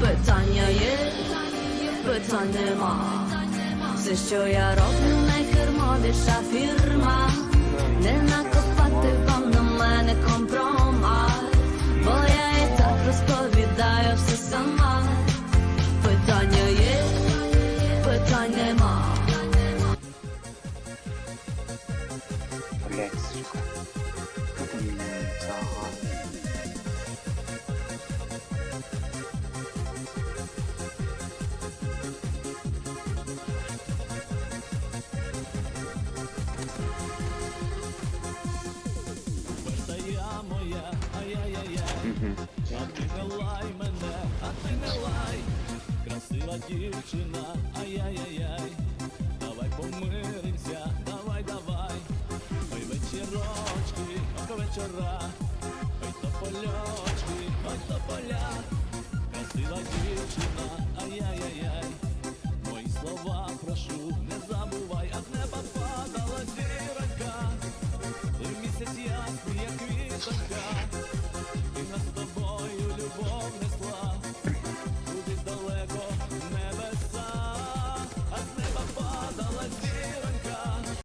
Питання є, питань нема. Все, що я роблю, найфірмовіша фірма. Не накопати вам на мене компромат, бо я і так розповідаю все сама. Питання є, питань нема. Блять, сука. А ти не лай мене, а ти не лай, красива дівчина, ай-яй-яй, давай помиримся, давай, давай, ой вечірочки, вечора, ой топольочки, ой тополя, красива дівчина, ай-яй-яй, мої слова прошу, не забувай, Let's fui a escribir